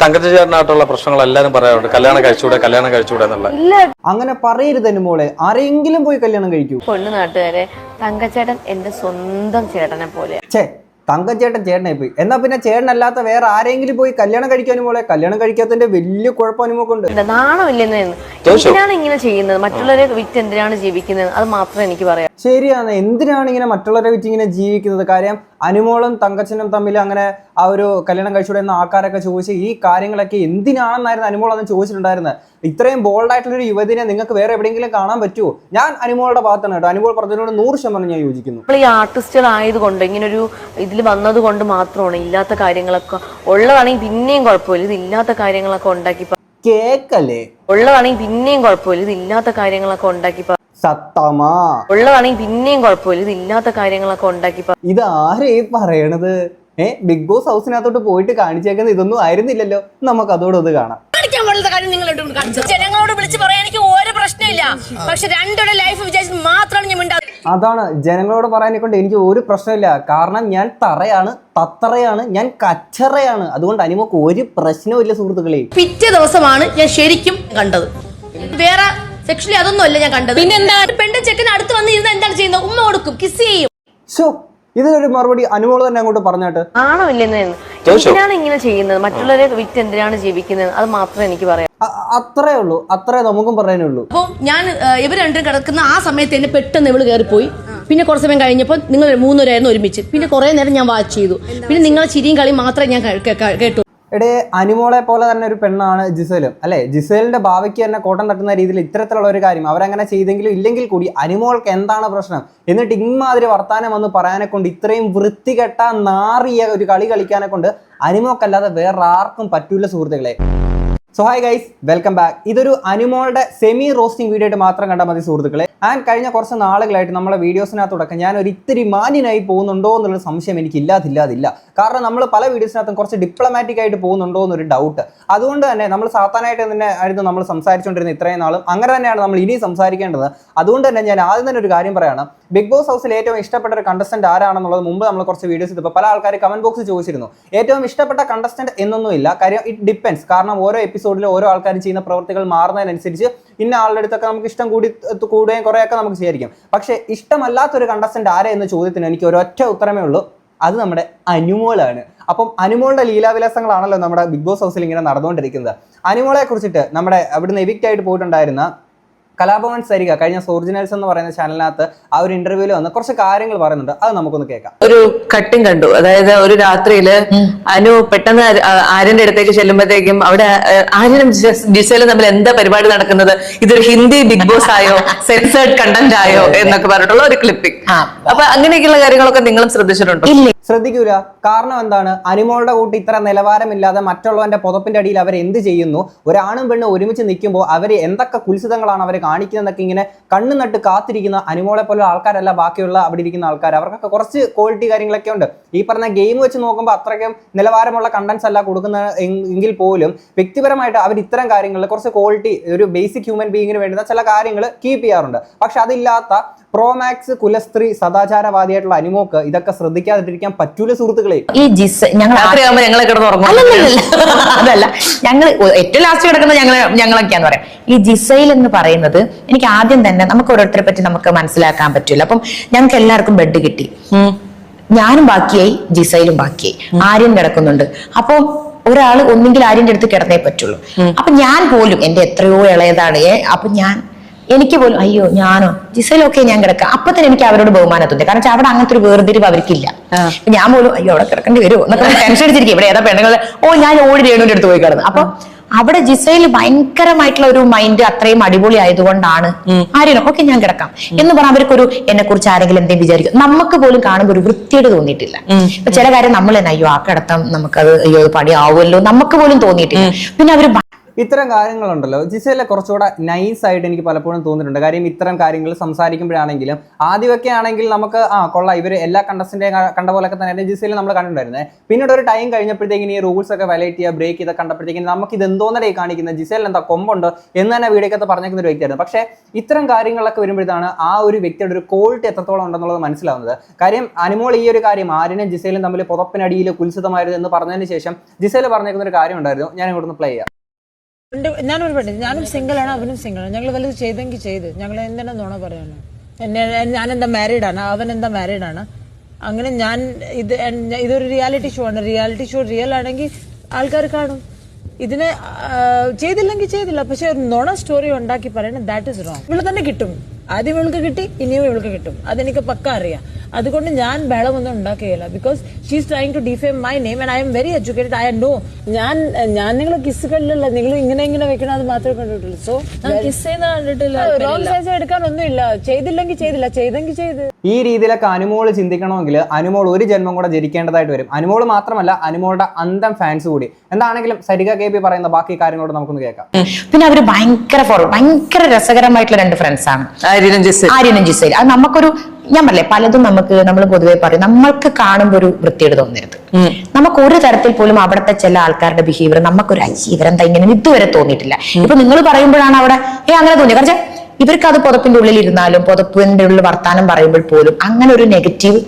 തങ്കച്ചേട്ടനായിട്ടുള്ള പ്രശ്നങ്ങൾ എല്ലാവരും പറയാറുണ്ട്. കല്യാണം കഴിച്ചുകൂടെ കല്യാണം കഴിച്ചുകൂടെ എന്നുള്ള. അങ്ങനെ പറയരുത് എന്നെ മോളെ. ആരെങ്കിലും പോയി കല്യാണം കഴിക്കൂ. പൊണ്ണു നാട്ടുകാരെ തങ്കച്ചേട്ടൻ എന്റെ സ്വന്തം ചേട്ടനെ പോലെ. ഛേ തങ്കച്ചേട്ടൻ ചേട്ടനായി പോയി. എന്നാ പിന്നെ ചേട്ടനല്ലാത്ത വേറെ ആരെങ്കിലും പോയി കല്യാണം കഴിക്കാനും മോളെ? കല്യാണം കഴിക്കാത്തതിന്റെ വലിയ കുഴപ്പം നാണമില്ലെന്ന് ചോദിച്ചോ? എന്തിനാണ് ഇങ്ങനെ ചെയ്യുന്നത്? മറ്റുള്ളവരെ വിറ്റ് എന്തിനാണ് ജീവിക്കുന്നത്? അത് മാത്രമേ എനിക്ക് പറയാം. ശരിയാണ്. എന്തിനാണ് ഇങ്ങനെ മറ്റുള്ളവരെ വിറ്റ് ഇങ്ങനെ ജീവിക്കുന്നത്? കാര്യം അനുമോളും തങ്കച്ചനും തമ്മിൽ അങ്ങനെ ആ ഒരു കല്യാണം കഴിച്ചുകൂടെ എന്ന ആൾക്കാരൊക്കെ ചോദിച്ച് ഈ കാര്യങ്ങളൊക്കെ എന്തിനാണെന്നായിരുന്നു അനുമോൾ അന്ന് ചോദിച്ചിട്ടുണ്ടായിരുന്നത്. ഇത്രയും ബോൾഡായിട്ടുള്ള ഒരു യുവതിനെ നിങ്ങൾക്ക് വേറെ എവിടെയെങ്കിലും കാണാൻ പറ്റുമോ ഞാൻ അനുമോളുടെ ഭാഗത്താണ് കേട്ടോ. അനുമോൾ പറഞ്ഞതിനോട് നൂറ് ശതമാനം ഞാൻ യോജിക്കുന്നു. നമ്മൾ ഈ ആർട്ടിസ്റ്റുകൾ ആയതുകൊണ്ട് ഇങ്ങനൊരു ഒരു ഇതിൽ വന്നത് കൊണ്ട് മാത്രമാണ് ഇല്ലാത്ത കാര്യങ്ങളൊക്കെ ഉള്ളതാണെങ്കിൽ പിന്നെയും കുഴപ്പമില്ല. ഇത് ഇല്ലാത്ത കാര്യങ്ങളൊക്കെ ഉണ്ടാക്കി കേക്കല്ലേ? ഉള്ളതാണെങ്കിൽ പിന്നെയും കുഴപ്പമില്ല. ഇത് ഇല്ലാത്ത കാര്യങ്ങളൊക്കെ ഉണ്ടാക്കി സത്തമാ. ഉള്ളതാണെങ്കിൽ പിന്നെയും കുഴപ്പമില്ല. ഇത് ഇല്ലാത്ത കാര്യങ്ങളൊക്കെ ഉണ്ടാക്കി ഇത് ആരേ പറയണത്? ഏഹ് ബിഗ് ബോസ് ഹൗസിനകത്തോട്ട് പോയിട്ട് കാണിച്ചേക്കുന്നത് ഇതൊന്നും ആയിരുന്നില്ലല്ലോ. നമുക്ക് അതോടൊന്ന് കാണാം. കാണിക്കാൻ പാടുള്ള കാര്യം നിങ്ങൾ രണ്ടും ജനങ്ങളോട് വിളിച്ച് പറയാൻ എനിക്ക് ഒരു പ്രശ്നമില്ല. പക്ഷെ രണ്ടുടെ ലൈഫ് വിചാരിച്ചിട്ട് മാത്രമാണ് ഞാൻ മിണ്ടാ അതാണ് ജനങ്ങളോട് പറയാനെ കൊണ്ട് എനിക്ക് ഒരു പ്രശ്നമില്ല. കാരണം ഞാൻ തറയാണ് തത്തറയാണ് ഞാൻ കച്ചറയാണ്. അതുകൊണ്ട് അനിമക്ക് ഒരു പ്രശ്നവും ഇല്ല സുഹൃത്തുക്കളെ. പിറ്റേ ദിവസമാണ് ഞാൻ ശരിക്കും കണ്ടത്. വേറെ സെക്ഷലി അതൊന്നും അല്ല ഞാൻ കണ്ടത്. പിന്നെ എന്താ പെണ്ണും ചെക്കൻ അടുത്ത് വന്ന് ഇരുന്ന് എന്താണ് ചെയ്യുന്നത്? ഉമ്മ കൊടുക്കും കിസ് ചെയ്യും. ഇതിനൊരു മറുപടി അനുമോൾ തന്നെ അങ്ങോട്ട് പറഞ്ഞാട്ട്? ആണോ ഇല്ലെന്നാണ് എന്തിനാണ് ഇങ്ങനെ ചെയ്യുന്നത്? മറ്റുള്ളവരെ വിറ്റ് എന്തിനാണ് ജീവിക്കുന്നത്? അത് മാത്രമേ എനിക്ക് പറയാം. അത്രേ ഉള്ളൂ. അത്രേ നമുക്കും പറയാനുള്ളൂ അപ്പൊ ഞാൻ ഇവർ രണ്ടും കിടക്കുന്ന ആ സമയത്ത് എന്നെ പെട്ടെന്ന് ഇവൾ കയറിപ്പോയി. പിന്നെ കുറച്ച് സമയം കഴിഞ്ഞപ്പോൾ നിങ്ങൾ മൂന്നുപേരായിരുന്നു ഒരുമിച്ച്. പിന്നെ കുറേ നേരം ഞാൻ വാച്ച് ചെയ്തു. പിന്നെ നിങ്ങളെ ചിരിയും കളിയും മാത്രമേ ഞാൻ കേട്ടു. എടേ അനുമോളെ പോലെ തന്നെ ഒരു പെണ്ണാണ് ജിസേലും. അല്ലെ? ജിസേലിന്റെ ഭാവിക്ക് തന്നെ കോട്ടം തട്ടുന്ന രീതിയിൽ ഇത്തരത്തിലുള്ള ഒരു കാര്യം അവരങ്ങനെ ചെയ്തെങ്കിലും ഇല്ലെങ്കിൽ കൂടി അനുമോൾക്ക് എന്താണ് പ്രശ്നം? എന്നിട്ട് ഇമാതിരി വർത്താനം വന്ന് പറയാനെ കൊണ്ട് ഇത്രയും വൃത്തികെട്ട നാറിയ ഒരു കളി കളിക്കാനെ കൊണ്ട് അനുമോക്കല്ലാതെ വേറെ ആർക്കും പറ്റൂല സുഹൃത്തുക്കളെ. So hi guys welcome back ഇതൊരു അനുമോളുടെ സെമി റോസ്റ്റിംഗ് വീഡിയോ ആയിട്ട് മാത്രം കണ്ടാൽ മതി സുഹൃത്തുക്കളെ. ആൻഡ് കഴിഞ്ഞ കുറച്ച് നാളുകളായിട്ട് നമ്മളെ വീഡിയോസിനകത്തോടൊക്കെ ഞാൻ ഒരു ഇത്തിരി മാന്യനായി പോകുന്നുണ്ടോ എന്നുള്ള സംശയം എനിക്ക് ഇല്ലാതില്ലാതില്ല കാരണം നമ്മൾ പല വീഡിയോസിനകത്തും കുറച്ച് ഡിപ്ലോമാറ്റിക് ആയിട്ട് പോകുന്നുണ്ടോ എന്നൊരു ഡൗട്ട് അതുകൊണ്ട് തന്നെ നമ്മൾ സാധാരണയായിട്ട് തന്നെ ആയിരുന്നു നമ്മൾ സംസാരിച്ചുകൊണ്ടിരുന്ന ഇത്രയും നാളും. അങ്ങനെ തന്നെയാണ് നമ്മൾ ഇനി സംസാരിക്കേണ്ടത്. അതുകൊണ്ട് തന്നെ ഞാൻ ആദ്യം തന്നെ ഒരു കാര്യം പറയാണ്. ബിഗ് ബോസ് ഹൗസിൽ ഏറ്റവും ഇഷ്ടപ്പെട്ട ഒരു കണ്ടസ്റ്റന്റ് ആരാണെന്നുള്ളത് മുമ്പ് നമ്മൾ കുറച്ച് വീഡിയോസ് ഇതിപ്പോൾ പല ആൾക്കാർ കമന്റ് ബോക്സ് ചോദിച്ചിരുന്നു. ഏറ്റവും ഇഷ്ടപ്പെട്ട കണ്ടസ്റ്റന്റ് എന്നൊന്നുമില്ല. കാര്യം ഇറ്റ് ഡിപ്പെൻസ് കാരണം ഓരോ എപ്പിസോഡിലും ഓരോ ആൾക്കാരും ചെയ്യുന്ന പ്രവൃത്തികൾ മാറുന്നതിനനുസരിച്ച് ഇന്ന ആളുടെ അടുത്തൊക്കെ നമുക്ക് ഇഷ്ടം കൂടി കൂടുകയും കുറേയൊക്കെ നമുക്ക് ചെയ്യായിരിക്കും. പക്ഷേ ഇഷ്ടമല്ലാത്തൊരു കണ്ടസ്റ്റന്റ് ആരെ എന്ന ചോദ്യത്തിന് എനിക്ക് ഒരൊറ്റ ഉത്തരമേ ഉള്ളൂ. അത് നമ്മുടെ അനുമോളാണ്. അപ്പം അനുമോളുടെ ലീലാവിലാസങ്ങളാണല്ലോ നമ്മുടെ ബിഗ് ബോസ് ഹൗസിൽ ഇങ്ങനെ നടന്നുകൊണ്ടിരിക്കുന്നത്. അനുമോളെ കുറിച്ചിട്ട് നമ്മുടെ അവിടുന്ന് എവിക്റ്റ് ആയിട്ട് പോയിട്ടുണ്ടായിരുന്ന കലാഭവൻ സരിക കഴിഞ്ഞ സോർജിനൽസ് എന്ന് പറയുന്ന ചാനലിനകത്ത് ആ ഒരു ഇന്റർവ്യൂവിൽ വന്ന് കുറച്ച് കാര്യങ്ങൾ പറയുന്നുണ്ട്. അത് നമുക്കൊന്ന് കേൾക്കാം. ഒരു കട്ടിങ് കണ്ടു. അതായത് ഒരു രാത്രിയിൽ അനു പെട്ടെന്ന് ആര്യന്റെ അടുത്തേക്ക് ചെല്ലുമ്പോഴത്തേക്കും അവിടെ ആര്യനും ജിസ- തമ്മിൽ എന്താ പരിപാടി നടക്കുന്നത്? ഇതൊരു ഹിന്ദി ബിഗ് ബോസ് ആയോ? സെൻസേർഡ് കണ്ടന്റ് ആയോ? എന്നൊക്കെ പറഞ്ഞിട്ടുള്ള ഒരു ക്ലിപ്പിംഗ് അപ്പൊ അങ്ങനെയൊക്കെയുള്ള കാര്യങ്ങളൊക്കെ നിങ്ങളും ശ്രദ്ധിച്ചിട്ടുണ്ടോ? ശ്രദ്ധിക്കൂല. കാരണം എന്താണ്? അനുമോളുടെ കൂട്ടി ഇത്ര നിലവാരമില്ലാതെ മറ്റുള്ളവന്റെ പുതപ്പിന്റെ അടിയിൽ അവർ എന്ത് ചെയ്യുന്നു? ഒരാണും പെണ്ണും ഒരുമിച്ച് നിൽക്കുമ്പോൾ അവർ എന്തൊക്കെ കുൽസിതങ്ങളാണ് അവർ കാണിക്കുന്നതൊക്കെ ഇങ്ങനെ കണ്ണു നട്ട് കാത്തിരിക്കുന്ന അനുമോളെ പോലെ ആൾക്കാരല്ല ബാക്കിയുള്ള അവിടെ ഇരിക്കുന്ന ആൾക്കാർ. അവർക്കൊക്കെ കുറച്ച് ക്വാളിറ്റി കാര്യങ്ങളൊക്കെ ഉണ്ട്. ഈ പറഞ്ഞ ഗെയിം വെച്ച് നോക്കുമ്പോൾ അത്രയ്ക്കും നിലവാരമുള്ള കണ്ടന്റ്സ് അല്ല കൊടുക്കുന്ന എങ്കിൽ പോലും വ്യക്തിപരമായിട്ട് അവർ ഇത്തരം കാര്യങ്ങളിൽ കുറച്ച് ക്വാളിറ്റി ഒരു ബേസിക് ഹ്യൂമൻ ബീയിങ്ങിന് വേണ്ടുന്ന ചില കാര്യങ്ങൾ കീപ്പ് ചെയ്യാറുണ്ട്. പക്ഷെ അതില്ലാത്ത പ്രോമാക്സ് കുലസ്ത്രീ സദാചാരവാദിയായിട്ടുള്ള അനുമോക്ക് ഇതൊക്കെ ശ്രദ്ധിക്കാതിരിക്കാൻ പറ്റൂല സുഹൃത്തുക്കളെ. ഈ ജിസ് ഞങ്ങൾ ഞങ്ങളെ കിടന്നുറങ്ങും. അതല്ല. ഞങ്ങൾ ഏറ്റവും ലാസ്റ്റ് കിടക്കുന്ന ഞങ്ങൾ ഞങ്ങളൊക്കെയാന്ന് പറയാം. ഈ ജിസൈൽ എന്ന് പറയുന്നത് എനിക്ക് ആദ്യം തന്നെ നമുക്ക് ഓരോരുത്തരെ പറ്റി നമുക്ക് മനസ്സിലാക്കാൻ പറ്റില്ല അപ്പം ഞങ്ങൾക്ക് എല്ലാവർക്കും ബെഡ് കിട്ടി. ഞാനും ബാക്കിയായി ജിസൈലും ബാക്കിയായി. ആര്യം കിടക്കുന്നുണ്ട്. അപ്പം ഒരാൾ ഒന്നെങ്കിൽ ആര്യന്റെ അടുത്ത് കിടന്നേ പറ്റുള്ളൂ. അപ്പൊ ഞാൻ പോലും എന്റെ എത്രയോ ഇളയതാണ്. അപ്പൊ ഞാൻ എനിക്ക് പോലും അയ്യോ ഞാനോ? ജിസയിലൊക്കെ ഞാൻ കിടക്കാം. അപ്പൊ തന്നെ എനിക്ക് അവരോട് ബഹുമാനം തോന്നി കാരണം അവിടെ അങ്ങനത്തെ ഒരു വേർതിരിവ് അവർക്കില്ല. ഞാൻ പോലും അയ്യോ അവിടെ കിടക്കേണ്ടി വരുമോ എന്നൊക്കെ ടെൻഷൻ അടിച്ചിരിക്കും. ഇവിടെ ഏതാ പെണ്ണുങ്ങളെ? ഓ ഞാൻ ഓടി രേണുവിന്റെ അടുത്ത് പോയി കിടന്നു. അപ്പൊ അവിടെ ജിസയിൽ ഭയങ്കരമായിട്ടുള്ള ഒരു മൈൻഡ് അത്രയും അടിപൊളി ആയതുകൊണ്ടാണ് ആരെയും ഓക്കെ ഞാൻ കിടക്കാം. എന്ന് പറഞ്ഞാൽ അവർക്കൊരു എന്നെ കുറിച്ച് ആരെങ്കിലും എന്തെങ്കിലും വിചാരിക്കും. നമുക്ക് പോലും കാണുമ്പോൾ ഒരു വൃത്തിയോട് തോന്നിയിട്ടില്ല. ഇപ്പൊ ചില കാര്യം നമ്മൾ തന്നെ അയ്യോ ആ കിടത്തം നമുക്കത് അയ്യോ പണിയാവുമല്ലോ. നമുക്ക് പോലും തോന്നിയിട്ടില്ല. പിന്നെ അവർ ഭ- ഇത്തരം കാര്യങ്ങളുണ്ടല്ലോ. ജിസയിലെ കുറച്ചുകൂടെ നൈസ് ആയിട്ട് എനിക്ക് പലപ്പോഴും തോന്നിയിട്ടുണ്ട്. കാര്യം ഇത്തരം കാര്യങ്ങൾ സംസാരിക്കുമ്പോഴാണെങ്കിലും ആദ്യമൊക്കെ ആണെങ്കിൽ നമുക്ക് ആ കൊള്ളാം. ഇവർ എല്ലാ കണ്ടസ്റ്റിന്റെയും കണ്ട പോലൊക്കെ തന്നെ ജിസയിൽ നമ്മൾ കണ്ടിട്ടുണ്ടായിരുന്നത് പിന്നീട് ഒരു ടൈം കഴിഞ്ഞപ്പോഴത്തേക്കിന് ഈ റൂൾസ് ഒക്കെ വയലേറ്റ് ചെയ്യുക ബ്രേക്ക് ചെയ്ത് കണ്ടപ്പോഴത്തേക്കും നമുക്ക് ഇത് എന്തോന്നടേ കാണിക്കുന്നത്? ജിസയിൽ എന്താ കൊമ്പുണ്ട് എന്ന് തന്നെ വീഡിയോക്കകത്ത് പറഞ്ഞേക്കുന്ന ഒരു വ്യക്തിയായിരുന്നു. പക്ഷേ ഇത്തരം കാര്യങ്ങളൊക്കെ വരുമ്പോഴാണ് ആ ഒരു വ്യക്തിയുടെ ഒരു ക്വാളിറ്റി എത്രത്തോളം ഉണ്ടെന്നുള്ളത് മനസ്സിലാവുന്നത്. കാര്യം അനുമോൾ ഈ ഒരു കാര്യം ആര്യനും ജിസയിലും തമ്മിൽ പുതപ്പിനടിയിൽ കുൽസിതമായിരുന്നു എന്ന് പറഞ്ഞതിന് ശേഷം ജിസയിൽ പറഞ്ഞേക്കുന്ന ഒരു കാര്യം ഉണ്ടായിരുന്നു. ഞാൻ ഇവിടുന്ന് പ്ലേ ചെയ്യാം. ഞാനൊരു പെണ്ണ്. ഞാനും സിംഗിളാണ് അവനും സിംഗിളാണ് ഞങ്ങൾ വലുത് ചെയ്തെങ്കിൽ ചെയ്ത്. ഞങ്ങൾ എന്തിനാ നുണ പറയാനോ എന്നെ ഞാൻ എന്താ മാരീഡാണ് അവൻ എന്താ മാരീഡാണ് അങ്ങനെ ഞാൻ ഇത് ഇതൊരു റിയാലിറ്റി ഷോ ആണ്. റിയാലിറ്റി ഷോ റിയൽ ആണെങ്കിൽ ആൾക്കാർ കാണും. ഇതിനെ ചെയ്തില്ലെങ്കിൽ ചെയ്തില്ല. പക്ഷെ ഒരു നുണ സ്റ്റോറി ഉണ്ടാക്കി പറയണം ദാറ്റ് ഇസ് റോങ് ഇവിടെ തന്നെ കിട്ടും. ആദ്യം ഇവൾക്ക് കിട്ടി ഇനിയും ഇവൾക്ക് കിട്ടും. അതെനിക്ക് പക്ക അറിയാം. അതുകൊണ്ട് ഞാൻ ബഹളമൊന്നും ഉണ്ടാക്കുകയില്ല. Because she's trying to defame my name and I'm very educated I know ഞാൻ ഞാൻ നിങ്ങൾ കിസ് കണ്ടില്ല നിങ്ങൾ ഇങ്ങനെ ഇങ്ങനെ വെക്കണം അത് മാത്രമേ കണ്ടിട്ടുള്ളൂ. സോ കിസ് ചെയ്യുന്ന കണ്ടിട്ടില്ല റോങ് സൈസ് എടുക്കാനൊന്നുമില്ല ചെയ്തില്ലെങ്കിൽ ചെയ്തില്ല. ചെയ്തെങ്കിൽ ചെയ്ത്. ഈ രീതിയിലൊക്കെ അനുമോൾ ചിന്തിക്കണമെങ്കിൽ അനുമോൾ ഒരു ജന്മം കൂടെ ജനിക്കേണ്ടതായിട്ട് വരും. അനുമോൾ മാത്രമല്ല അനുമോളുടെ അന്തം ഫാൻസ് കൂടി. എന്താണെങ്കിലും സരിക കെ പി പറയുന്ന ബാക്കി കാര്യങ്ങളോട് നമുക്കൊന്ന് കേൾക്കാം. പിന്നെ അവർ ഭയങ്കര ഫോർവേഡ് ഭയങ്കര രസകരമായിട്ടുള്ള രണ്ട് ഫ്രണ്ട്സ് ആണ്. ആര്യനും ജിസേൽ. ജിസൈൽ. അത് നമുക്കൊരു ഞാൻ പറഞ്ഞേ പലതും നമുക്ക് നമ്മൾ പൊതുവെ പറയും. നമ്മൾക്ക് കാണുമ്പോൾ ഒരു വൃത്തിയോട് തോന്നരുത്. നമുക്ക് ഒരു തരത്തിൽ പോലും അവിടുത്തെ ചില ആൾക്കാരുടെ ബിഹേവിയർ നമുക്കൊരു അജീവരം ഇവരെന്താ ഇങ്ങനെ ഇതുവരെ തോന്നിയിട്ടില്ല. ഇപ്പൊ നിങ്ങൾ പറയുമ്പോഴാണ് അവിടെ ഏ അങ്ങനെ തോന്നിയത് കാരണം ഇവർക്ക് അത് പുതപ്പിന്റെ ഉള്ളിൽ ഇരുന്നാലും പുതപ്പിന്റെ ഉള്ളിൽ വർത്താനം പറയുമ്പോൾ പോലും അങ്ങനെ ഒരു നെഗറ്റീവ്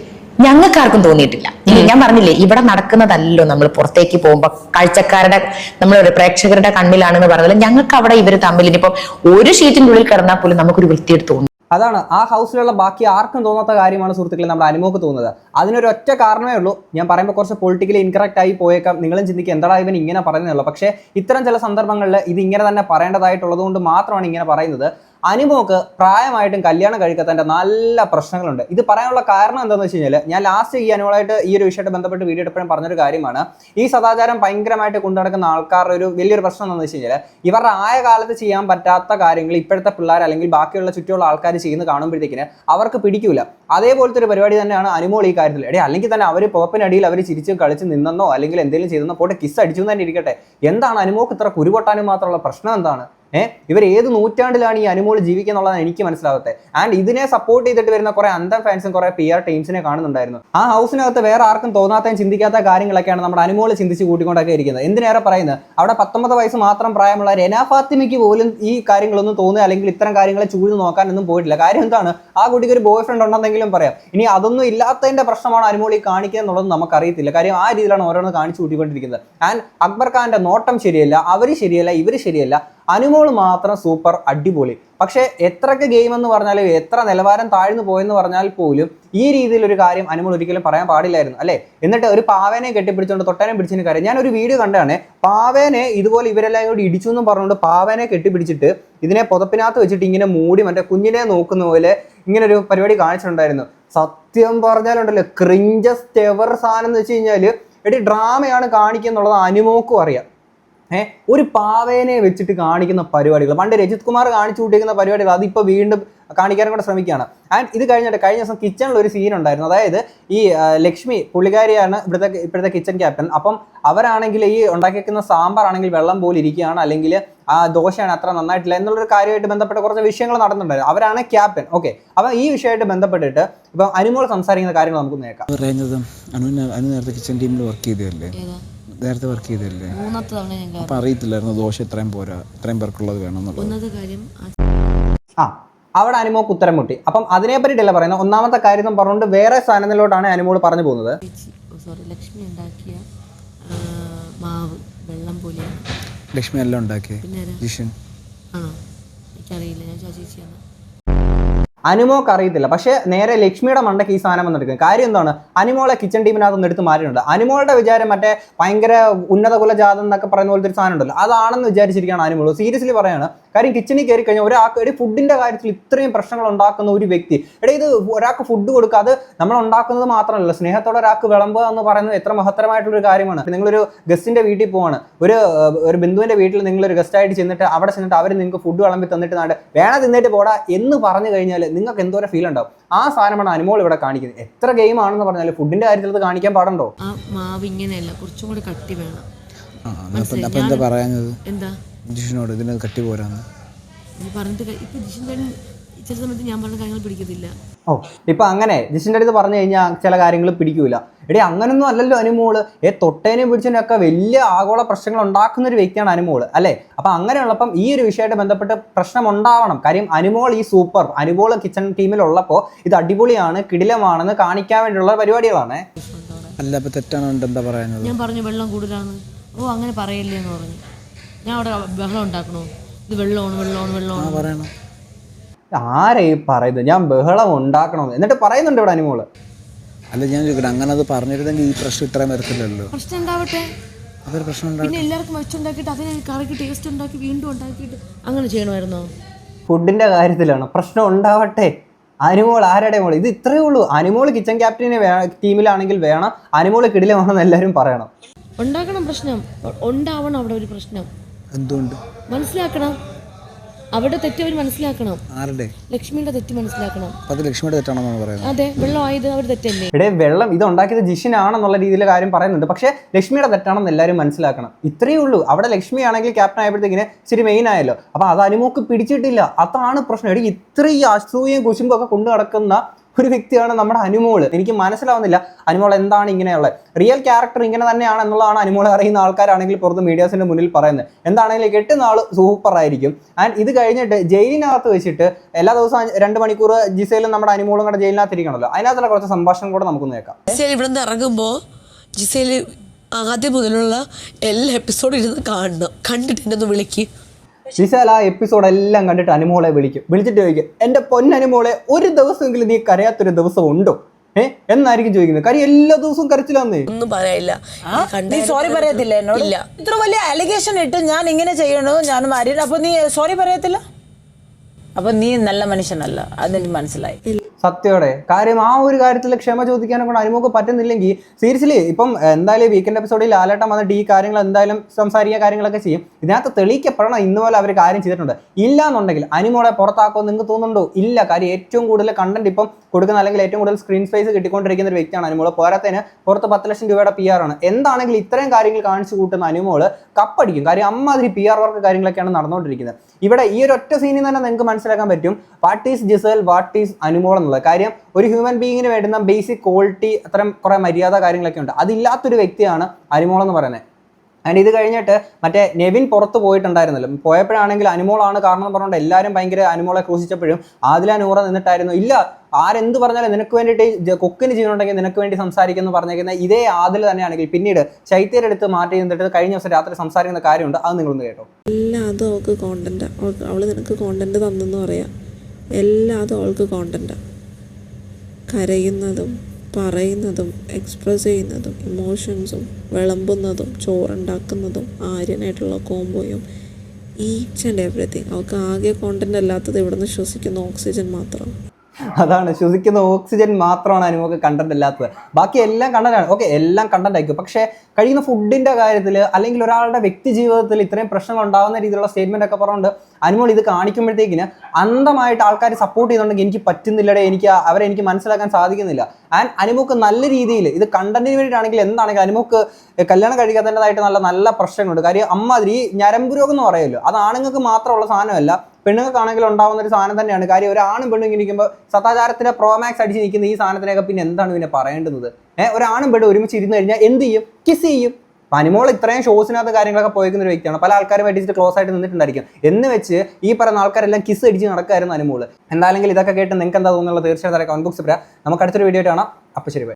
ഞങ്ങൾക്കാർക്കും തോന്നിയിട്ടില്ല. ഞാൻ പറഞ്ഞില്ലേ ഇവിടെ നടക്കുന്നതല്ലോ നമ്മൾ പുറത്തേക്ക് പോകുമ്പോ. കാഴ്ചക്കാരുടെ നമ്മൾ പ്രേക്ഷകരുടെ കണ്ണിലാണെന്ന് പറഞ്ഞാൽ ഞങ്ങൾക്ക് അവിടെ ഇവർ തമ്മിൽ ഇനിയിപ്പോ ഒരു ഷീറ്റിന്റെ ഉള്ളിൽ കിടന്നാൽ പോലും നമുക്കൊരു വൃത്തിയെടുത്ത് തോന്നും. അതാണ് ആ ഹൗസിലുള്ള ബാക്കി ആർക്കും തോന്നാത്ത കാര്യമാണ് സുഹൃത്തുക്കളെ നമ്മുടെ അനുമോക്ക് തോന്നുന്നത്. അതിനൊരു ഒറ്റ കാരണമേ ഉള്ളൂ. ഞാൻ പറയുമ്പോൾ കുറച്ച് പൊളിറ്റിക്കലി ഇൻകറക്റ്റ് ആയി പോയേക്കാം. നിങ്ങളും ചിന്തിക്കുക എന്താടാ ഇവൻ ഇങ്ങനെ പറയുന്നുള്ളൂ പക്ഷേ ഇത്തരം ചില സന്ദർഭങ്ങളിൽ ഇത് ഇങ്ങനെ തന്നെ പറയേണ്ടതായിട്ടുള്ളത് കൊണ്ട് മാത്രമാണ് ഇങ്ങനെ പറയുന്നത്. അനുമോക്ക് പ്രായമായിട്ടും കല്യാണം കഴിക്കാത്തതിന്റെ നല്ല പ്രശ്നങ്ങളുണ്ട്. ഇത് പറയാനുള്ള കാരണം എന്താണെന്ന് വെച്ച് കഴിഞ്ഞാൽ ഞാൻ ലാസ്റ്റ് ഈ അനുമോളായിട്ട് ഈ ഒരു വിഷയമായിട്ട് ബന്ധപ്പെട്ട് വീഡിയോ എടുപ്പോഴും പറഞ്ഞൊരു കാര്യമാണ്. ഈ സദാചാരം ഭയങ്കരമായിട്ട് കൊണ്ടു നടക്കുന്ന ആൾക്കാരുടെ ഒരു വലിയൊരു പ്രശ്നം എന്താണെന്ന് വെച്ച് കഴിഞ്ഞാൽ ഇവരുടെ ആയ കാലത്ത് ചെയ്യാൻ പറ്റാത്ത കാര്യങ്ങൾ ഇപ്പോഴത്തെ പിള്ളേർ അല്ലെങ്കിൽ ബാക്കിയുള്ള ചുറ്റുമുള്ള ആൾക്കാർ ചെയ്യുന്ന കാണുമ്പോഴത്തേക്കിന് അവർക്ക് പിടിക്കൂല. അതേപോലത്തെ ഒരു പരിപാടി തന്നെയാണ് അനുമോൾ ഈ കാര്യത്തിൽ. എടേ അല്ലെങ്കിൽ തന്നെ അവർ പുറപ്പിനടിയിൽ അവർ ചിരിച്ച് കളിച്ച് നിന്നെന്നോ അല്ലെങ്കിൽ എന്തെങ്കിലും ചെയ്തെന്നോ പോട്ടെ കിസ് അടിച്ചു തന്നെ ഇരിക്കട്ടെ. എന്താണ് അനുമോക്ക് ഇത്ര കുരുപൊട്ടാനും മാത്രമുള്ള പ്രശ്നം എന്താണ്? ഏഹ് ഇവർ ഏത് നൂറ്റാണ്ടിലാണ് ഈ അനുമോൾ ജീവിക്കുന്നുള്ളതാണ് എനിക്ക് മനസ്സിലാകത്തെ ആൻഡ് ഇതിനെ സപ്പോർട്ട് ചെയ്തിട്ട് വരുന്ന കുറെ അന്തം ഫാൻസും കുറെ പി ആർ ടീംസിനെ കാണുന്നുണ്ടായിരുന്നു. ആ ഹൗസിനകത്ത് വേറെ ആർക്കും തോന്നാത്തയും ചിന്തിക്കാത്ത കാര്യങ്ങളൊക്കെയാണ് നമ്മുടെ അനുമോൾ ചിന്തിച്ച് കൂട്ടിക്കൊണ്ടൊക്കെ ഇരിക്കുന്നത്. എന്തിനേറെ പറയുന്നത്? അവിടെ പത്തൊമ്പത് വയസ്സ് മാത്രം പ്രായമുള്ള രനാ ഫാത്തിമയ്ക്ക് പോലും ഈ കാര്യങ്ങളൊന്നും തോന്നുക അല്ലെങ്കിൽ ഇത്തരം കാര്യങ്ങളെ ചൂഴ്ന്ന് നോക്കാനൊന്നും പോയിട്ടില്ല. കാര്യം എന്താണ്? ആ കുട്ടിക്ക് ഒരു ബോയ് ഫ്രണ്ട് ഉണ്ടെന്നെങ്കിലും പറയാം. ഇനി അതൊന്നും ഇല്ലാത്തതിന്റെ പ്രശ്നമാണ് അനുമോൾ ഈ കാണിക്കുക നമുക്കറിയത്തില്ല. കാര്യം ആ രീതിയിലാണ് ഓരോന്ന് കാണിച്ചു കൂട്ടിക്കൊണ്ടിരിക്കുന്നത്. ആൻഡ് അക്ബർ ഖാന്റെ നോട്ടം ശരിയല്ല അവർ ശരിയല്ല ഇവർ ശരിയല്ല. അനുമോൾ മാത്രം സൂപ്പർ അടിപൊളി. പക്ഷേ എത്രയൊക്കെ ഗെയിം എന്ന് പറഞ്ഞാലും എത്ര നിലവാരം താഴ്ന്നു പോയെന്ന് പറഞ്ഞാൽ പോലും ഈ രീതിയിൽ ഒരു കാര്യം അനുമോൾ ഒരിക്കലും പറയാൻ പാടില്ലായിരുന്നു അല്ലേ? എന്നിട്ട് ഒരു പാവേനെ കെട്ടിപ്പിടിച്ചുകൊണ്ട് തൊട്ടനെ പിടിച്ചതിന് കാര്യം ഞാൻ ഒരു വീഡിയോ കണ്ടാണ് പാവേനെ ഇതുപോലെ ഇവരെല്ലാം കൂടി ഇടിച്ചു എന്നും പറഞ്ഞുകൊണ്ട് പാവേനെ കെട്ടിപ്പിടിച്ചിട്ട് ഇതിനെ പുതപ്പിനകത്ത് വെച്ചിട്ട് ഇങ്ങനെ മൂടി മറ്റേ കുഞ്ഞിനെ നോക്കുന്ന പോലെ ഇങ്ങനെ ഒരു പരിപാടി കാണിച്ചിട്ടുണ്ടായിരുന്നു. സത്യം പറഞ്ഞാലുണ്ടല്ലോ ക്രിഞ്ചസ്റ്റ് എവർ സാധനം എന്ന് വെച്ച് കഴിഞ്ഞാൽ എടി ഡ്രാമയാണ് കാണിക്കുന്നുള്ളത് അനുമോക്കും അറിയാം. ഏ? ഒരു പാവേനെ വെച്ചിട്ട് കാണിക്കുന്ന പരിപാടികൾ. പണ്ട് രജിത് കുമാർ കാണിച്ചു കൂട്ടിയിരിക്കുന്ന പരിപാടികൾ അതിപ്പോൾ വീണ്ടും കാണിക്കാനും കൂടെ ശ്രമിക്കുകയാണ്. ആൻഡ് ഇത് കഴിഞ്ഞിട്ട് കഴിഞ്ഞ ദിവസം കിച്ചണിൽ ഒരു സീൻ ഉണ്ടായിരുന്നു. അതായത് ഈ ലക്ഷ്മി പുള്ളിക്കാരിയാണ് ഇവിടുത്തെ ഇപ്പോഴത്തെ കിച്ചൺ ക്യാപ്റ്റൻ അപ്പം അവരാണെങ്കിൽ ഈ ഉണ്ടാക്കിയിരിക്കുന്ന സാമ്പാർ ആണെങ്കിൽ വെള്ളം പോലെ ഇരിക്കുകയാണ്. അല്ലെങ്കിൽ ആ ദോശയാണ് അത്ര നന്നായിട്ടില്ല എന്നുള്ളൊരു കാര്യമായിട്ട് ബന്ധപ്പെട്ട കുറച്ച് വിഷയങ്ങൾ നടന്നിട്ടുണ്ടായിരുന്നു. അവരാണ് ക്യാപ്റ്റൻ ഓക്കെ അപ്പം ഈ വിഷയമായിട്ട് ബന്ധപ്പെട്ടിട്ട് ഇപ്പം അനുമോൾ സംസാരിക്കുന്ന കാര്യങ്ങൾ നമുക്ക് നോക്കാം പറയുന്നത് അനു അനു നേരത്തെ കിച്ചൺ ടീമിൽ വർക്ക് ചെയ്തതല്ലേ? നേരത്തെ വർക്ക് ചെയ്തല്ലേ മൂന്നാമത്തെ തവണ ഞാൻ അപ്പം അറിയത്തില്ലായിരുന്നു ദോശ ഇത്രയും പോരാ ഇത്രയും പേർക്കുള്ളത് വേണം എന്നുള്ളത് ഒന്നാമത്തെ കാര്യം ആ അവിടെ അനുമോക്ക് ഉത്തരം മുട്ടി. അപ്പം അതിനെ പറ്റിട്ടല്ല പറയുന്നത്? ഒന്നാമത്തെ കാര്യം എന്ന് പറഞ്ഞുകൊണ്ട് വേറെ സ്ഥാനത്തിലോട്ടാണ് അനുമോട് പറഞ്ഞു പോകുന്നത്. സോറി ലക്ഷ്മി ഉണ്ടാക്കിയ ആ, മാവ് വെള്ളം പോലെയാണ് ലക്ഷ്മി എല്ലാം ഉണ്ടാക്കിയേ? പിന്നെ ആരാ? ജിഷൻ. ആണോ എനിക്കറിയില്ല. ഞാൻ ചേച്ചിയാണ് അനുമോക്ക് അറിയത്തില്ല. പക്ഷേ നേരെ ലക്ഷ്മിയുടെ മണ്ടയ്ക്ക് ഈ സാധനം വന്നെടുക്കുന്നത് കാര്യം എന്താണ്? അനുമോളെ കിച്ചൺ ടീമിനകത്ത് നിന്ന് എടുത്ത് മാറ്റിയിട്ടുണ്ട്. അനുമോളുടെ വിചാരം മറ്റേ ഭയങ്കര ഉന്നത കുലജാതം എന്നൊക്കെ പറയുന്ന പോലത്തെ ഒരു സാധനം ഉണ്ടല്ലോ. അതാണെന്ന് വിചാരിച്ചിരിക്കുകയാണ് അനുമോൾ. സീരിയസ്ലി പറയാണ് കാര്യം കിച്ചണിൽ കയറി കഴിഞ്ഞാൽ ഒരാൾക്ക് ഇടയിൽ ഫുഡിന്റെ കാര്യത്തിൽ ഇത്രയും പ്രശ്നങ്ങൾ ഉണ്ടാക്കുന്ന ഒരു വ്യക്തി. എടേ ഇത് ഒരാൾക്ക് ഫുഡ് കൊടുക്കുക അത് നമ്മൾ ഉണ്ടാക്കുന്നത് മാത്രമല്ല സ്നേഹത്തോടെ ഒരാൾക്ക് വിളമ്പുക എന്ന് പറയുന്നത് എത്ര മഹത്തരമായിട്ടുള്ള ഒരു കാര്യമാണ് നിങ്ങളൊരു ഗസ്റ്റിന്റെ വീട്ടിൽ പോവാണ്. ഒരു ഒരു ബന്ധുവിന്റെ വീട്ടിൽ നിങ്ങളൊരു ഗസ്റ്റായിട്ട് ഗസ്റ്റ് ആയിട്ട് ചെന്നിട്ട് അവിടെ ചെന്നിട്ട് അവർ നിങ്ങൾക്ക് ഫുഡ് വിളമ്പി തന്നിട്ട് നാട് വേണം തിന്നിട്ട് പോടാ എന്ന് പറഞ്ഞു കഴിഞ്ഞാൽ നിങ്ങൾക്ക് എന്തോരം ഫീൽ ഉണ്ടാവും. ആ സാധനമാണ് അനുമോൾ ഇവിടെ കാണിക്കുന്നത്. എത്ര ഗെയിം ആണെന്ന് പറഞ്ഞാൽ ഫുഡിന്റെ കാര്യത്തിൽ അത് കാണിക്കാൻ പാടുണ്ടോ? ആ മാവ് ഇങ്ങനെയല്ല കുറച്ചും കൂടി കട്ടി വേണം. എന്താ? ജിഷിനോട് ഇതിന് കട്ടി പോരാന്ന്. പറഞ്ഞിട്ട് ഇപ്പൊ ചില സമയത്ത് ഞാൻ പറഞ്ഞ കാര്യങ്ങൾ പിടിക്കത്തില്ല. ഓ ഇപ്പൊ അങ്ങനെ ജിഷിന്റെ അടുത്ത് പറഞ്ഞു കഴിഞ്ഞാൽ ചില കാര്യങ്ങൾ പിടിക്കൂല. എടി അങ്ങനൊന്നും അല്ലല്ലോ അനുമോൾ. ഏ തൊട്ടേനെയും പിടിച്ചതിനൊക്കെ വലിയ ആഗോള പ്രശ്നങ്ങൾ ഉണ്ടാക്കുന്ന ഒരു വ്യക്തിയാണ് അനുമോൾ അല്ലേ? അപ്പൊ അങ്ങനെയുള്ളപ്പം ഈ ഒരു വിഷയമായിട്ട് ബന്ധപ്പെട്ട് പ്രശ്നം ഉണ്ടാവണം. കാര്യം അനുമോൾ ഈ സൂപ്പർ അനുമോൾ കിച്ചൺ ടീമിലുള്ളപ്പോൾ ഇത് അടിപൊളിയാണ് കിടിലമാണെന്ന് കാണിക്കാൻ വേണ്ടിയുള്ള പരിപാടികളാണ്. അല്ല അപ്പൊ തെറ്റാണ്? എന്താ പറയുന്നത്? ഞാൻ പറഞ്ഞു വെള്ളം കൂടുതലാണ് ഓ അങ്ങനെ പറയല്ലേ എന്ന് പറഞ്ഞു. ഞാൻ അവിടെ ബഹളം ഉണ്ടാക്കണോ? ഇത് വെള്ളമാണ് വെള്ളമാണ് ആ വെള്ളമാണ് പറയണം. ആരെ ഈ പറയുന്നത്? ഞാൻ ബഹളം ഉണ്ടാക്കണം എന്നിട്ട് പറയുന്നുണ്ട് ഇവിടെ അനുമോൾ. അല്ല ഞാൻ ചോദിക്കട്ടെ അങ്ങനെ അത് പറഞ്ഞിരുന്നെങ്കിൽ ഈ പ്രശ്നം ഇത്രയും വരത്തില്ലല്ലോ. പ്രശ്നം ഉണ്ടാവട്ടെ അതൊരു പ്രശ്നം ഉണ്ടാവും പിന്നെ എല്ലാവർക്കും വെച്ചുണ്ടാക്കിയിട്ട് അതിനെ കറിക്ക് ടേസ്റ്റ് ഉണ്ടാക്കി വീണ്ടും ഉണ്ടാക്കിയിട്ട് അങ്ങനെ ചെയ്യണമായിരുന്നോ? ഫുഡിന്റെ കാര്യത്തിലാണ് പ്രശ്നം ഉണ്ടാവട്ടെ. അനുമോൾ ആരുടെ മോൾ ഇത് ഇത്രയേ ഉള്ളൂ. അനുമോൾ കിച്ചൺ ക്യാപ്റ്റനെ ടീമിലാണെങ്കിൽ വേണം. അനിമോൾ കിടിലമാണെന്ന് എല്ലാവരും പറയണം. ഉണ്ടാക്കണം പ്രശ്നം. ഉണ്ടാവണം അവിടെ ഒരു പ്രശ്നം. എന്തുകൊണ്ട്? മനസ്സിലാക്കണം. അവിടെ തെറ്റ് അവർ മനസ്സിലാക്കണം. ആരുടെ? ലക്ഷ്മിയുടെ തെറ്റ് മനസ്സിലാക്കണം. അത് ലക്ഷ്മിയുടെ തെറ്റാണെന്നാണ് പറയുന്നത്. അതെ വെള്ളം വെള്ളമായത് അവർ തെറ്റല്ലേ? ഇവിടെ വെള്ളം ഇത് ഉണ്ടാക്കിയത് ജിഷിനാണെന്നുള്ള രീതിയിൽ കാര്യം പറയുന്നുണ്ട്. പക്ഷേ ലക്ഷ്മിയുടെ തെറ്റാണെന്ന് എല്ലാവരും മനസ്സിലാക്കണം. ഇത്രയേ ഉള്ളൂ. അവിടെ ലക്ഷ്മി ആണെങ്കിൽ ക്യാപ്റ്റൻ ആയപ്പോഴത്തേക്കിന് ശരി മെയിൻ ആയല്ലോ. അപ്പൊ അത് അനുമോക്ക് പിടിച്ചിട്ടില്ല. അതാണ് പ്രശ്നം. എടുക്കും ഇത്രയും അസൂയയും കുശുമ്പൊക്കെ കൊണ്ടു നടക്കുന്ന ഒരു വ്യക്തിയാണ് നമ്മുടെ അനുമോൾ. എനിക്ക് മനസ്സിലാവുന്നില്ല അനുമോൾ എന്താണ് ഇങ്ങനെയുള്ളത്. റിയൽ ക്യാരക്ടർ ഇങ്ങനെ തന്നെയാണ് എന്നുള്ളതാണ് അനുമോളെ അറിയുന്ന ആൾക്കാരാണെങ്കിൽ പുറത്ത് മീഡിയാസിന്റെ മുന്നിൽ പറയുന്നത്. എന്താണെങ്കിലും എട്ട് നാൾ സൂപ്പർ ആയിരിക്കും. ആൻഡ് ഇത് കഴിഞ്ഞിട്ട് ജയിലിനകത്ത് വെച്ചിട്ട് എല്ലാ ദിവസവും രണ്ട് മണിക്കൂർ ജിസയിലും നമ്മുടെ അനുമോളും കൂടെ ജയിലിനകത്ത് ഇരിക്കണമല്ലോ അതിനകത്തുള്ള കുറച്ച് സംഭാഷണം കൂടെ നമുക്ക് ജിസേൽ ഇവിടെ നിന്ന് ഇറങ്ങുമ്പോൾ ജിസയിൽ ആദ്യം മുതലുള്ള എല്ലാ എപ്പിസോഡും ഇരുന്ന് കാണണം. കണ്ടിട്ട് എന്നെ ഒന്ന് വിളിക്ക്. ജിസേൽ ആ എപ്പിസോഡ് എല്ലാം കണ്ടിട്ട് അനുമോളെ വിളിക്കും. വിളിച്ചിട്ട് ചോദിക്കും എന്റെ പൊന്നനുമോളെ ഒരു ദിവസമെങ്കിലും നീ കരയാത്തൊരു ദിവസം ഉണ്ടോ ഏ എന്നായിരിക്കും ചോദിക്കുന്നത്. കാര്യം എല്ലാ ദിവസവും കരച്ചിലാന്ന്. ഒന്നും പറയില്ല നീ സോറി പറയത്തില്ല എന്നോട്? ഇല്ല. ഇത്ര വലിയ അലിഗേഷൻ ഇട്ട് ഞാൻ ഇങ്ങനെ ചെയ്യണു ഞാൻ മാരി അപ്പൊ നീ സോറി പറയത്തില്ല? അപ്പൊ നീ നല്ല മനുഷ്യനല്ല. അതെനിക്ക് മനസ്സിലായി. സത്യോടെ കാര്യം ആ ഒരു കാര്യത്തിൽ ക്ഷമ ചോദിക്കാനെ കൊണ്ട് അനുമോക്ക് പറ്റുന്നില്ലെങ്കിൽ സീരിയസ്ലി ഇപ്പം എന്തായാലും വീക്കെൻഡ് എപ്പിസോഡിൽ ലാലേട്ടം വന്നിട്ട് ഈ കാര്യങ്ങൾ എന്തായാലും സംസാരിക്കുക കാര്യങ്ങളൊക്കെ ചെയ്യും. ഇതിനകത്ത് തെളിയിക്കപ്പെടണം ഇന്ന് പോലെ അവർ കാര്യം ചെയ്തിട്ടുണ്ട്. ഇല്ല എന്നുണ്ടെങ്കിൽ അനുമോളെ പുറത്താക്കുമെന്ന് നിങ്ങൾക്ക് തോന്നുന്നുണ്ടോ? ഇല്ല. കാര്യം ഏറ്റവും കൂടുതൽ കണ്ടന്റ് ഇപ്പം കൊടുക്കുന്ന അല്ലെങ്കിൽ ഏറ്റവും കൂടുതൽ സ്ക്രീൻ സ്പേസ് കിട്ടിക്കൊണ്ടിരിക്കുന്ന ഒരു വ്യക്തിയാണ് അനുമോൾ. പോരാത്തതിന് പുറത്ത് പത്ത് ലക്ഷം രൂപയുടെ പി ആണ്. എന്താണെങ്കിൽ ഇത്രയും കാര്യങ്ങൾ കാണിച്ചു കൂട്ടുന്ന അനുമോൾ കപ്പടിക്കും. കാര്യം അമ്മാതിരി പി ആർ വർക്ക് കാര്യങ്ങളൊക്കെയാണ് നടന്നുകൊണ്ടിരിക്കുന്നത്. ഇവിടെ ഈ ഒരു ഒറ്റ സീനിൽ തന്നെ നിങ്ങൾക്ക് മനസ്സിലാക്കാൻ പറ്റും. What is Gizele what is Anumol എന്നുള്ളത്. കാര്യം ഒരു ഹ്യൂമൻ ബീങ്ങിന് വേണ്ടുന്ന ബേസിക് ക്വാളിറ്റി അത്തരം കുറെ മര്യാദ കാര്യങ്ങളൊക്കെ ഉണ്ട്. അതില്ലാത്തൊരു വ്യക്തിയാണ് അനിമോൾ എന്ന് പറയുന്നത്. ആൻഡ് ഇത് കഴിഞ്ഞിട്ട് മറ്റേ നെവിൻ പുറത്ത് പോയിട്ടുണ്ടായിരുന്നല്ലോ. പോയപ്പോഴാണെങ്കിൽ അനുമോളാണ് കാരണം എന്ന് പറഞ്ഞുകൊണ്ട് എല്ലാവരും ഭയങ്കര അനുമോളെ ക്രൂശിച്ചപ്പോഴും ആദില നൂറ നിന്നിട്ടായിരുന്നു. ഇല്ല ആരെന്ത് പറഞ്ഞാലും നിനക്ക് വേണ്ടിയിട്ട് കൊക്കിന് ജീവനുണ്ടെങ്കിൽ നിനക്ക് വേണ്ടി സംസാരിക്കുന്നു പറഞ്ഞേക്കുന്ന ഇതേ ആദിൽ തന്നെയാണെങ്കിൽ പിന്നീട് ശൈത്യയുടെ അടുത്ത് മാറ്റി നിന്നിട്ട് കഴിഞ്ഞ ദിവസം രാത്രി സംസാരിക്കുന്ന കാര്യമുണ്ട്. അത് നിങ്ങളൊന്ന് കേട്ടോ. എല്ലാതും അവൾക്ക് കോണ്ടന്റ് അവൾ നിനക്ക് കോണ്ടന്റ് തന്നെന്ന് പറയാം. എല്ലാതും അവൾക്ക് കോണ്ടന്റാണ് കരയുന്നതും പറയുന്നതും എക്സ്പ്രസ് ചെയ്യുന്നതും ഇമോഷൻസും വിളമ്പുന്നതും ചോറുണ്ടാക്കുന്നതും ആര്യനായിട്ടുള്ള കോംബോയും ഈച്ച് ആൻഡ് എവറിത്തിങ് അവൾക്ക് ആകെ കോണ്ടന്റ് അല്ലാത്തത് ഇവിടുന്ന് ശ്വസിക്കുന്ന ഓക്സിജൻ മാത്രം. അതാണ്. ശ്വസിക്കുന്ന ഓക്സിജൻ മാത്രമാണ് അനുമോക്ക് കണ്ടന്റ് അല്ലാത്തത് ബാക്കി എല്ലാം കണ്ടന്റ് ആണ്. ഓക്കെ എല്ലാം കണ്ടന്റ് ആയിരിക്കും. പക്ഷേ കഴിയുന്ന ഫുഡിന്റെ കാര്യത്തിൽ അല്ലെങ്കിൽ ഒരാളുടെ വ്യക്തി ജീവിതത്തിൽ ഇത്രയും പ്രശ്നങ്ങൾ ഉണ്ടാകുന്ന രീതിയിലുള്ള സ്റ്റേറ്റ്മെന്റ് ഒക്കെ പറഞ്ഞുകൊണ്ട് അനുമോൾ ഇത് കാണിക്കുമ്പോഴത്തേക്കിന് അന്ധമായിട്ട് ആൾക്കാർ സപ്പോർട്ട് ചെയ്യുന്നുണ്ടെങ്കിൽ എനിക്ക് പറ്റുന്നില്ലടേ എനിക്ക് അവരെ എനിക്ക് മനസ്സിലാക്കാൻ സാധിക്കുന്നില്ല. ആൻഡ് അനുമോക്ക് നല്ല രീതിയിൽ ഇത് കണ്ടന്റിന് വേണ്ടിയിട്ടാണെങ്കിൽ എന്താണെങ്കിൽ അനുമോക്ക് കല്യാണം കഴിക്കാത്തതായിട്ട് നല്ല നല്ല പ്രശ്നങ്ങളുണ്ട്. കാര്യം അമ്മാതിരി ഞരമ്പ് രോഗം എന്ന് പറയുമല്ലോ അത് ആണുങ്ങൾക്ക് മാത്രമുള്ള സാധനമല്ല പെണ്ണുങ്ങൾക്കാണെങ്കിൽ ഉണ്ടാവുന്ന ഒരു സാധനം തന്നെയാണ്. കാര്യം ഒരാണും പെണ്ണും ഇങ്ങനെ ഇരിക്കുമ്പോൾ സദാചാരത്തിന്റെ പ്രോമാക്സ് അടിച്ച് നിൽക്കുന്ന ഈ സാധനത്തിനൊക്കെ പിന്നെ എന്താണ് പിന്നെ പറയേണ്ടുന്നത്? ഏഹ് ഒരാണും പെണ്ണും ഒരുമിച്ച് ഇരുന്ന് കഴിഞ്ഞാൽ എന്ത് ചെയ്യും? കിസ് ചെയ്യും. പനിമോൾ ഇത്രയും ഷോസിനകത്ത് കാര്യങ്ങളൊക്കെ പോയിരിക്കുന്ന ഒരു വ്യക്തിയാണ്. പല ആൾക്കാരും വേണ്ടിയിട്ട് ക്ലോസ് ആയിട്ട് നിന്നിട്ടുണ്ടായിരിക്കും. എന്ന് വെച്ച് ഈ പറയുന്ന ആൾക്കാരെല്ലാം കിസ് അടിച്ച് നടക്കായിരുന്നു അനുമോൾ. എന്തായാലും ഇതൊക്കെ കേട്ട് നിങ്ങൾക്ക് എന്താ തോന്നുന്നുള്ളത് തീർച്ചയായിട്ടും കമന്റ് പറയാം നമുക്ക് അടുത്തൊരു വീഡിയോ കാണാം. അപ്പോൾ ശരി.